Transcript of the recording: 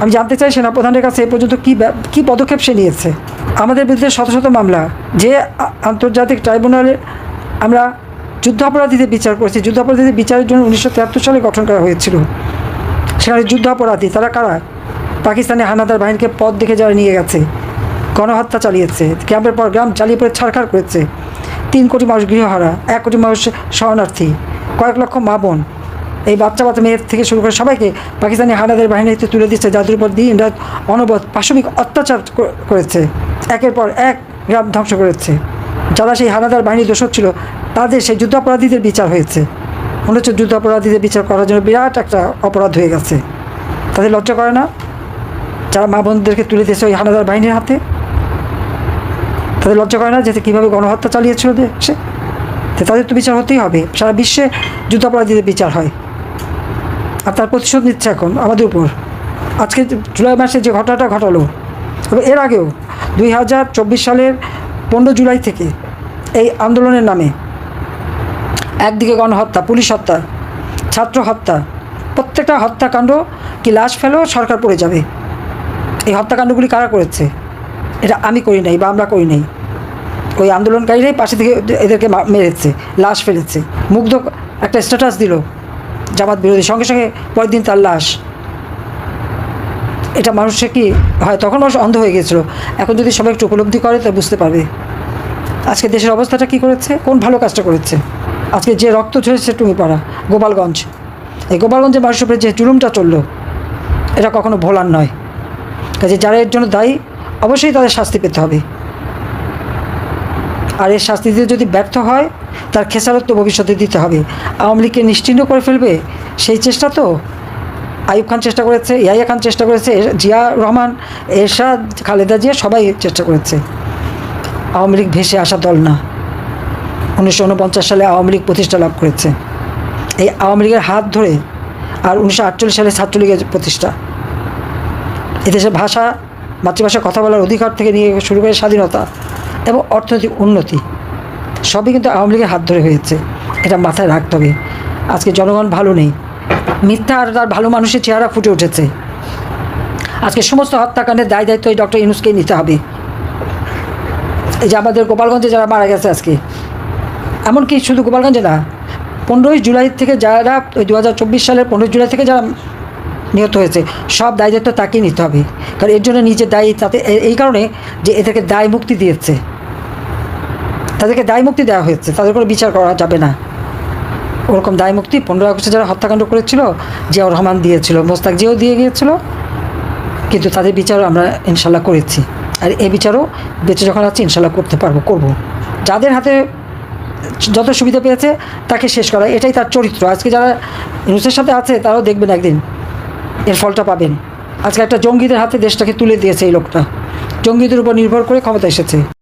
আমি জানতে চাই সেনাপ্রধানের কাছে এ পর্যন্ত কী কী পদক্ষেপ সে নিয়েছে? আমাদের বিরুদ্ধে শত শত মামলা, যে আন্তর্জাতিক ট্রাইব্যুনালে আমরা যুদ্ধাপরাধীদের বিচার করেছি। যুদ্ধাপরাধীদের বিচারের জন্য উনিশশো তিয়াত্তর সালে গঠন করা হয়েছিল। সেখানে যুদ্ধাপরাধী, তারা কারা? পাকিস্তানি হানাদার বাহিনীকে পথ দেখে যারা নিয়ে গেছে, গণহত্যা চালিয়েছে, ক্যাম্পের পর গ্রাম চালিয়ে পড়ে ছাড়খাড় করেছে। তিন কোটি মানুষ গৃহহারা, এক কোটি মানুষ শরণার্থী, কয়েক লক্ষ মা বোন এই বাচ্চা বাচ্চা মেয়ের থেকে শুরু করে সবাইকে পাকিস্তানি হানাদের বাহিনীতে তুলে দিচ্ছে, যাদের উপর দিন রাত অনবদ পাশবিক অত্যাচার করেছে। একের পর এক গ্রাম ধ্বংস করেছে। যারা সেই হানাদার বাহিনীর দোষক ছিল, তাদের সেই যুদ্ধাপরাধীদের বিচার হয়েছে। মনে হচ্ছে যুদ্ধাপরাধীদের বিচার করার জন্য বিরাট একটা অপরাধ হয়ে গেছে। তাদের লজ্জা করে না? যারা মা বোনদেরকে তুলে দিয়েছে ওই হানাদার বাহিনীর হাতে? তাদের লজ্জা করে না যে কীভাবে গণহত্যা চালিয়েছিল তো তাদের তো বিচার হতেই হবে। সারা বিশ্বে যুদ্ধাপরাধীদের বিচার হয়। আর তার প্রতিশোধ নিচ্ছে এখন আমাদের উপর। আজকে জুলাই মাসে যে ঘটনাটা ঘটালো, তবে এর আগেও দুই হাজার চব্বিশ সালের পনেরো জুলাই থেকে এই আন্দোলনের নামে একদিকে গণহত্যা, পুলিশ হত্যা, ছাত্র হত্যা, প্রত্যেকটা হত্যাকাণ্ড কি লাশ ফেলেও সরকার পড়ে যাবে। এই হত্যাকাণ্ডগুলি কারা করেছে? এটা আমি করি নাই বা আমরা করি নাই। ওই আন্দোলনকারীরাই পাশে থেকে এদেরকে মেরেছে, লাশ ফেলেছে, মুগ্ধ একটা স্ট্যাটাস দিল। জামাত বিরোধী। সঙ্গে সঙ্গে পরের দিন তার লাশ। এটা মানুষের কি হয়? তখন মানুষ অন্ধ হয়ে গিয়েছিল। এখন যদি সবাই একটু উপলব্ধি করে তা বুঝতে পারবে। আজকে দেশের অবস্থাটা কি করেছে? কোন ভালো কাজটা করেছে? আজকে যে রক্ত ঝরেছে টুমিপাড়া গোপালগঞ্জ। এই গোপালগঞ্জের মানুষের উপরে যে জুলুমটা চলল, এটা কখনো ভোলার নয়। কাজে যারা এর জন্য দায়ী, অবশ্যই তাদের শাস্তি পেতে হবে। আর এর শাস্তি দিতে যদি ব্যর্থ হয়, তার খেসারত তো ভবিষ্যতে দিতে হবে। আওয়ামী লীগকে নিশ্চিহ্ন করে ফেলবে? সেই চেষ্টা তো? আইব খান চেষ্টা করেছে ইয়াইয়া খান চেষ্টা করেছে জিয়া রহমান, এরশাদ, খালেদা জিয়া সবাই চেষ্টা করেছে। আওয়ামী লীগ ভেসে আসা দল না। উনিশশো উনপঞ্চাশ সালে আওয়ামী লীগ প্রতিষ্ঠা লাভ করেছে। এই আওয়ামী লীগের হাত ধরে আর উনিশশো আটচল্লিশ সালে ছাত্রলীগের প্রতিষ্ঠা। এদেশের ভাষা মাতৃভাষায় কথা বলার অধিকার থেকে নিয়ে শুরু করে স্বাধীনতা। এবং অর্থনৈতিক উন্নতি। সবই কিন্তু আওয়ামী লীগের হাত ধরে হয়েছে। এটা মাথায় রাখতে হবে। আজকে জনগণ ভালো নেই। মিথ্যা আর তার ভালো মানুষের চেহারা ফুটে উঠেছে। আজকে সমস্ত হত্যাকাণ্ডের দায় দায়িত্ব এই ডক্টর ইনুসকেই নিতে হবে। এই যে আমাদের গোপালগঞ্জে যারা মারা গেছে আজকে, এমনকি শুধু গোপালগঞ্জে না, পনেরোই জুলাই থেকে যারা ওই দু হাজার চব্বিশ সালের পনেরোই জুলাই থেকে যারা নিহত হয়েছে, সব দায় দায়িত্ব তাকেই নিতে হবে। কারণ এর জন্য নিজের দায়ী, তাতে এই কারণে যে এদেরকে দায় মুক্তি দিয়েছে। তাদেরকে দায় মুক্তি দেওয়া হয়েছে। তাদের কোনো বিচার করা যাবে না। ওরকম দায় মুক্তি পনেরো আগস্টে যারা হত্যাকাণ্ড করেছিল, জিয়াউর রহমান দিয়েছিল, মোস্তাক জিয়াও দিয়ে গিয়েছিল। কিন্তু তাদের বিচারও আমরা ইনশাল্লাহ করেছি। আর এই বিচারও বেঁচে যখন আছি, ইনশাল্লাহ করতে পারব, করব। যাদের হাতে যত সুবিধা পেয়েছে, তাকে শেষ করা, এটাই তার চরিত্র। আজকে যারা ইউনুসের সাথে আছে, তারাও দেখবেন একদিন, এর ফলটা পাবেন। আজকে একটা জঙ্গিদের হাতে দেশটাকে তুলে দিয়েছে এই লোকটা। জঙ্গিদের উপর নির্ভর করে ক্ষমতা এসেছে।